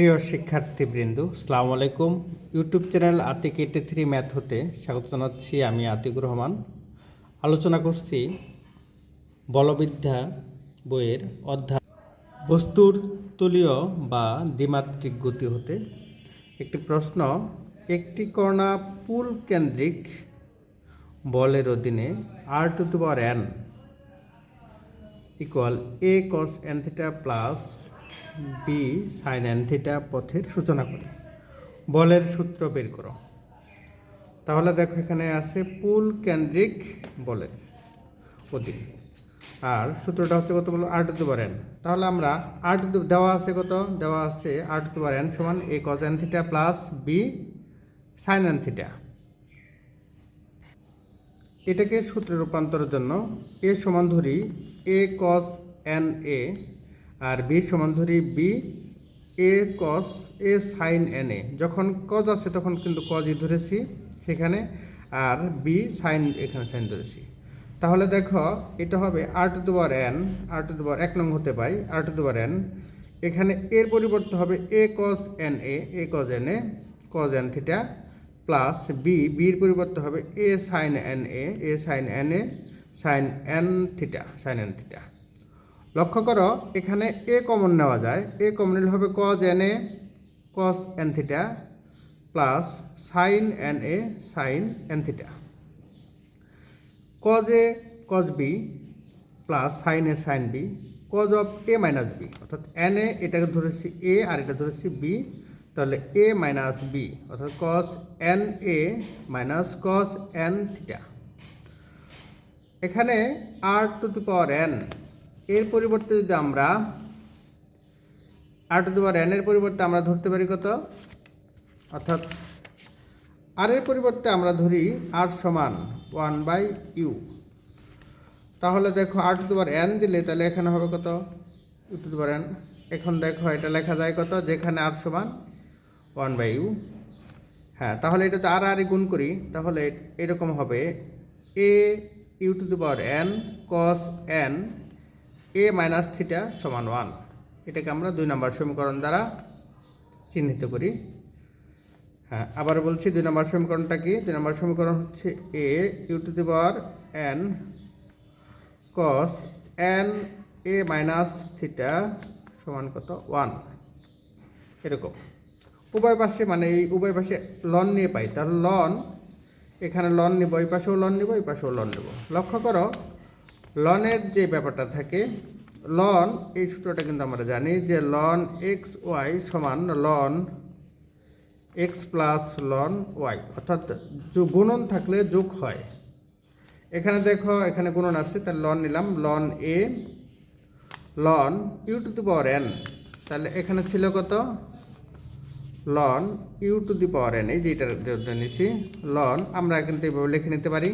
প্রিয় শিক্ষার্থীবৃন্দ সালাম আলাইকুম। YouTube channel Atik eighty three math হতে স্বাগত জানাচ্ছি আমি আতিকুর রহমান। আলোচনা করছি বলবিদ্যা বইয়ের অধ্যায়। বস্তুর তলীয় বা দ্বিমাত্রিক গতি হতে একটি প্রশ্ন, একটি কণা পুল কেন্দ্রিক বলের অধীনে R to to power N equal A cos N theta plus B sine theta পথের সূচনা করে। বলের সূত্র বের করো। তাহলে দেখো এখানে আছে পুল কেন্দ্রিক বলের অধীন। আর সূত্রটা হচ্ছে কত বলো আর টু পাওয়ার এন তাহলে আমরা আর টু দেওয়া আছে কত? দেওয়া আছে আর টু পাওয়ার এন সমান A cos N plus B sine N এটাকে সূত্রে রূপান্তরের জন্য এ সমান ধরি এ cos N A R B সমান ধরি B, A cos A sine N A. যখন কজ আছে তখন কিন্তু কজই ধরেছি সেখানে, আর বি সাইন এখানে সাইন ধরেছি। তাহলে দেখো, এটা হবে আর টু দুবার এন আর টু দুবার এক নং হতে পাই আর টু দুবার এন এখানে এর পরিবর্তে হবে A cos N A A cos N A cos N theta plus B বির পরিবর্তে হবে A sine N A A sine N A sine N theta sine N theta লক্ষ্য করো, এখানে এ কমন নেওয়া যায়। এ কমন নিলে হবে cos N A cos N theta plus sine N A sine N theta cos A cos B plus sine A sine B cos of A minus B অর্থাৎ N A এটাকে ধরেছি এ আর এটা ধরেছি B তাহলে এ minus B অর্থাৎ cos N A minus cos N theta এখানে R to the power N এর পরিবর্তে যদি আমরা আর টু দি পাওয়ার এন এর পরিবর্তে আমরা ধরতে পারি কত? অর্থাৎ আর এর পরিবর্তে আমরা ধরি আর সমান ওয়ান বাই ইউ। তাহলে দেখো আর টু এন দিলে তাহলে এখানে হবে কত? U to N. এখন দেখো এটা লেখা যায় কত? যেখানে আর সমান ওয়ান বাই ইউ। হ্যাঁ তাহলে এটাতে আর আর গুণ করি, তাহলে এরকম হবে। A U to the power N cos N A minus theta সমান ওয়ান এটাকে আমরা দুই নম্বর সমীকরণ দ্বারা চিহ্নিত করি। হ্যাঁ আবার বলছি দুই নম্বর সমীকরণটা কি? দুই নম্বর সমীকরণ হচ্ছে A U to the power N cos N A minus theta সমান কত? ওয়ান এরকম। উভয় পাশে মানে এই উভয় পাশে লন নিয়ে পাই। তাহলে লন এখানে লন নিব, এই পাশেও লন নিব, এই পাশেও লন নেব। লক্ষ্য করো লনের যে ব্যাপারটা থাকে, লন, এই সূত্রটা কিন্তু আমরা জানি যে লন এক্স ওয়াই সমান ln X plus ln Y অর্থাৎ গুণন থাকলে যোগ হয়। এখানে দেখো, এখানে গুণন আছে, তাহলে লন নিলাম, ln A ln U to the power N তাহলে এখানে ছিল কত? Ln U to the power N এই যেটার জন্য নিছি, লন আমরা কিন্তু এভাবে লিখে নিতে পারি।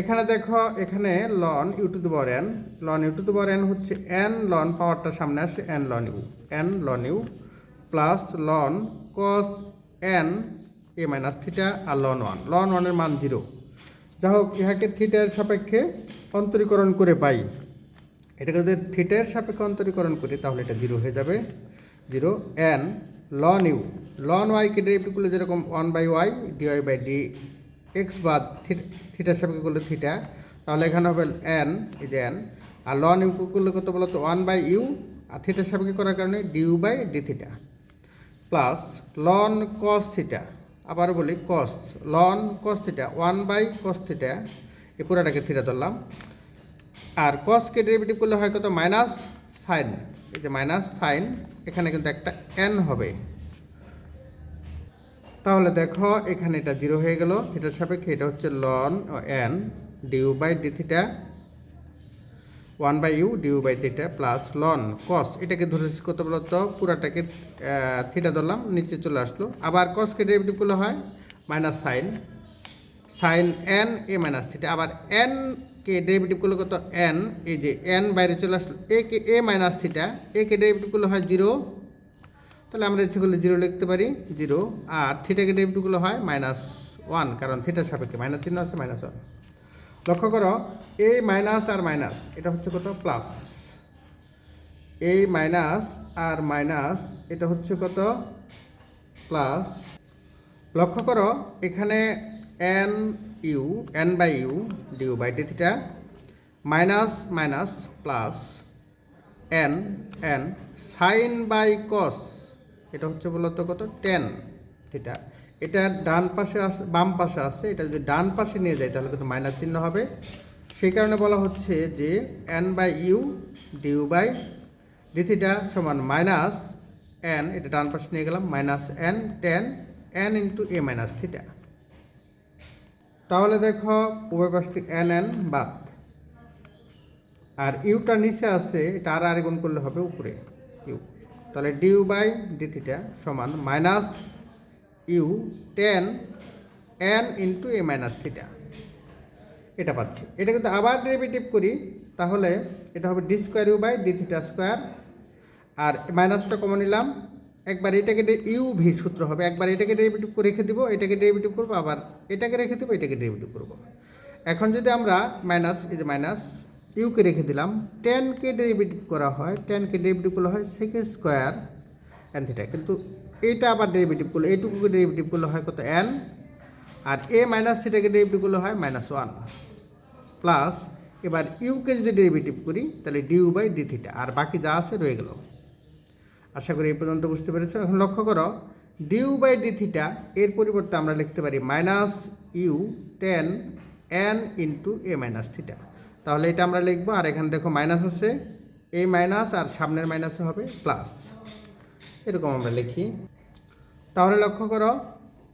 এখানে দেখো, এখানে ln U to the N ln U to the N হচ্ছে এন লন পাওয়ারটা সামনে আসে N ln U N ln U plus ln cos N A minus theta R ln one ln ওয়ানের মান জিরো যা হোক, ইহাকে থিটার সাপেক্ষে অন্তরীকরণ করে পাই। এটাকে যদি থিটার সাপেক্ষে অন্তরীকরণ করি, তাহলে এটা জিরো হয়ে যাবে। Zero N ln U ln derivative করলে যেরকম one by Y dy by D X বা থিটার সাপেক্ষে করলে থিটা তাহলে এখানে হবে এন এই এন আর লন ইউ করলে কত বলতো? ওয়ান বাই ইউ আর থিটার সাপেক্ষে করার কারণে? Du by D theta plus ln cos theta আবার বলি cos ln cos theta one by cos theta এই পুরাটাকে থিটা ধরলাম। আর কসকে ডেরিভেটিভ করলে হয় কত? মাইনাস সাইন এই যে মাইনাস সাইন এখানে কিন্তু একটা এন হবে। তাহলে দেখো, এখানে এটা জিরো হয়ে গেল। এটার সাপেক্ষে এটা হচ্ছে ln N du by D theta one by U du by theta plus ln cos এটাকে ধরেছি কত বলতো? পুরাটাকে থিটা ধরলাম, নিচে চলে আসলো। আবার কসকে ডেরিভেটিভ করলে হয় minus sine sine N A minus theta আবার এন কে ডেরিভেটিভ করলে কত? এন এই যে এন বাইরে চলে আসলো এ কে এ মাইনাস থিটা এ কে ডেরিভেটিভ করলে হয় জিরো তাহলে আমরা ইচ্ছে করলে জিরো লিখতে পারি, জিরো। আর থিটা করলে হয় মাইনাস ওয়ান কারণ থিটার সাপেক্ষে মাইনাস চিহ্ন আছে মাইনাস ওয়ান লক্ষ্য করো এ মাইনাস আর মাইনাস এটা হচ্ছে কত? প্লাস এই মাইনাস আর মাইনাস এটা হচ্ছে কত? প্লাস লক্ষ্য করো, এখানে N U N by U du by D theta minus minus plus N N sine by cos এটা হচ্ছে বলতো কত? টেন থিটা এটা ডান পাশে আছে বাম পাশে আছে, এটা যদি ডান পাশে নিয়ে যায় তাহলে কিন্তু মাইনাস চিহ্ন হবে। সেই কারণে বলা হচ্ছে যে N by U du by D theta সমান মাইনাস এন এটা ডান পাশে নিয়ে গেলাম, minus N tan N into A minus theta তাহলে দেখো, উভয় পাশ থেকে এন এন বাদ। আর ইউটা নিচে আছে, এটা আর আর গুণ করলে হবে উপরে। তাহলে ডিউ বাই ডি থিটা সমান minus U tan N into A minus theta এটা পাচ্ছি। এটা কিন্তু আবার ডেরিভেটিভ করি, তাহলে এটা হবে D square U by D theta square আর মাইনাসটা কমন নিলাম। একবার এটাকে ইউ ভি সূত্র হবে। একবার এটাকে ডেরিভেটিভ রেখে দিব, এটাকে ডেরিভেটিভ করব, আবার এটাকে রেখে দেবো, এটাকে ডেরিভেটিভ করব। এখন যদি আমরা মাইনাস এই যে মাইনাস ইউকে রেখে দিলাম। টেনকে ডেরিভেটিভ করা হয় টেনকে ডেরিভেটিভ করা হয় সেকে স্কোয়ার এন থিটা কিন্তু এইটা আবার ডেরিভেটিভ করলে এইটুকুকে ডেরিভেটিভ করলে হয় কত এন আর এ মাইনাস থিটাকে ডেরিভেটিভ করলে হয় মাইনাস ওয়ান প্লাস এবার ইউকে যদি ডেরিভেটিভ করি, তাহলে ডিউ বাই ডি থিটা আর বাকি যা আছে রয়ে গেল। আশা করি এই পর্যন্ত বুঝতে পেরেছ। এখন লক্ষ্য করো ডিউ বাই ডি থিটা এর পরিবর্তে আমরা লিখতে পারি minus U tan N into A minus theta তাহলে এটা আমরা লিখব, আর এখানে দেখো মাইনাস আছে। এই মাইনাস আর সামনের মাইনাসে হবে প্লাস এরকম আমরা লিখি। তাহলে লক্ষ্য করো,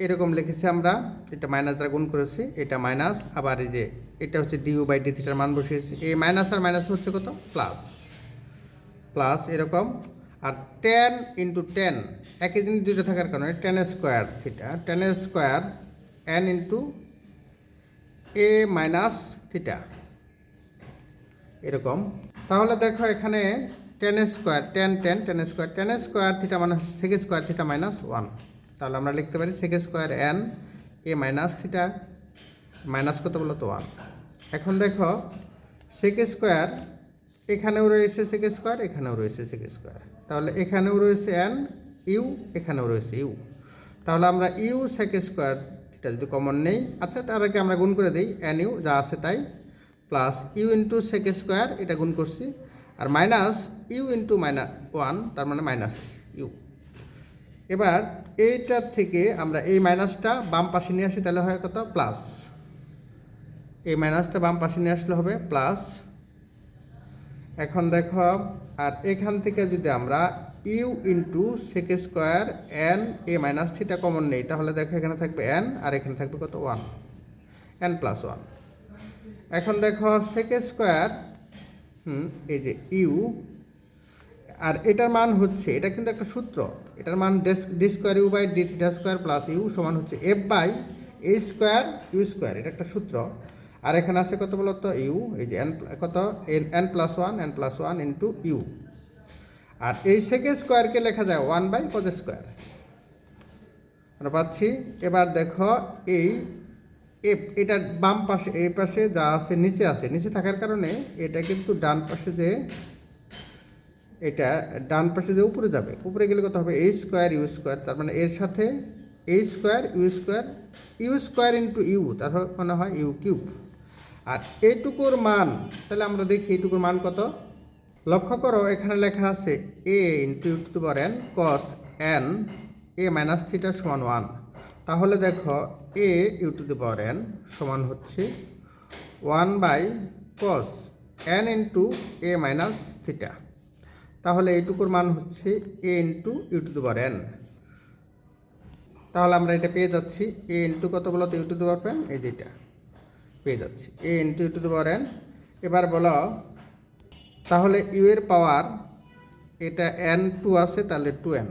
এরকম লিখেছি আমরা। এটা মাইনাস দ্বারা গুণ করেছি, এটা মাইনাস আবার এই যে, এটা হচ্ছে ডিউ বাই ডি থিটার মান বসিয়েছি। এই মাইনাস আর মাইনাস হচ্ছে কত? প্লাস প্লাস এরকম। আর টেন ইন্টু টেন একই জিনিস দুটো থাকার কারণে tan square theta tan square N into A minus theta এরকম। তাহলে দেখো এখানে tan square tan tan tan square tan square theta মানে sec square theta minus one তাহলে আমরা লিখতে পারি sec square N A minus theta minus কত বলো তো ওয়ান এখন দেখো সেক স্কোয়ার এখানেও রয়েছে সেক স্কোয়ার এখানেও রয়েছে সেক স্কোয়ার তাহলে এখানেও রয়েছে এন ইউ এখানেও রয়েছে ইউ তাহলে আমরা ইউ সেক স্কোয়ার এটা যদি কমন নেই আচ্ছা তার আগে আমরা গুণ করে দিই এন ইউ যা আছে তাই। Plus U into sec square এটা গুণ করছি। আর minus U into minus one তার মানে মাইনাস ইউ এবার এইটার থেকে আমরা এই মাইনাসটা বাম পাশে নিয়ে আসি, তাহলে হয় কত? প্লাস এই মাইনাসটা বাম পাশে নিয়ে আসলে হবে প্লাস এখন দেখো, আর এখান থেকে যদি আমরা U into sec square N A minus theta common নেই, তাহলে দেখো এখানে থাকবে এন আর এখানে থাকবে কত? ওয়ান এন প্লাস ওয়ান এখন দেখো সেক স্কোয়ার হুম, এই যে ইউ আর এটার মান হচ্ছে, এটা কিন্তু একটা সূত্র, এটার মান D square U by D theta square plus U সমান হচ্ছে F by A square U square এটা একটা সূত্র, আর এখানে আছে কত বলতো ইউ এই যে এন কত N N plus one N plus one into U আর এই সেকেন্ড স্কোয়ারকে লেখা যায় ওয়ান বাই কজ স্কোয়ার আমরা পাচ্ছি, এবার দেখো এই এটা বাম পাশে এই পাশে যা আছে নিচে আছে। নিচে থাকার কারণে এটা কিন্তু ডান পাশে যে, এটা ডান পাশে যে উপরে যাবে, উপরে গেলে কত হবে? এই স্কোয়ার, ইউ স্কোয়ার। তার মানে এর সাথে এই square, U square U square into U, তার মানে হয় ইউ কিউব। আর এইটুকুর মান, তাহলে আমরা দেখি এইটুকুর মান কত? লক্ষ্য করো, এখানে লেখা আছে A into U to power N cos N A minus theta সমান ওয়ান তাহলে দেখো A U to the power N সমান হচ্ছে one by cos N into A minus theta তাহলে এইটুকুর মান হচ্ছে A into U to the power N তাহলে আমরা এটা পেয়ে যাচ্ছি এ ইন্টু কত বলো তো? U to the power N এই যেটা পেয়ে যাচ্ছি। A into U to the power N এবার বলো, তাহলে ইউ এর পাওয়ার এটা এন টু আছে, তাহলে টু এন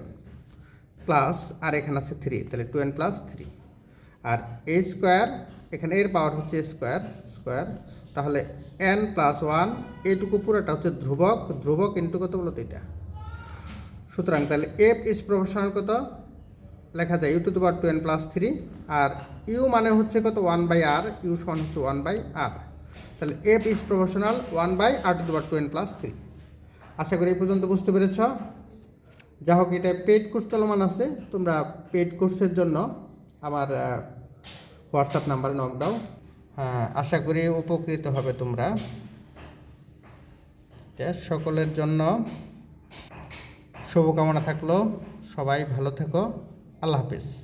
প্লাস আর এখানে আছে থ্রি তাহলে টু এন প্লাস থ্রি আর এ স্কোয়ার এখানে এর পাওয়ার হচ্ছে স্কোয়ার স্কোয়ার তাহলে এন প্লাস ওয়ান এটুকু পুরোটা হচ্ছে ধ্রুবক ধ্রুবক ইন্টু কত বলতো এটা? সুতরাং তাহলে এফ ইজ প্রফেশনাল কত? লেখা যায় U to power to N plus three are you মানে হচ্ছে কত? ওয়ান বাই আর ইউ সমান হচ্ছে ওয়ান বাই আর তাহলে f is proportional one by r to power two n plus three আশা করি এই পর্যন্ত বুঝতে পেরেছ। যা হোক, এটা পেড কোর্স চলমান আছে। তোমরা পেড কোর্সের জন্য আমার হোয়াটসঅ্যাপ নাম্বারে নক দাও। হ্যাঁ আশা করি উপকৃত হবে তোমরা। সকলের জন্য শুভকামনা থাকল। সবাই ভালো থেকো। আল্লাহ হাফিজ।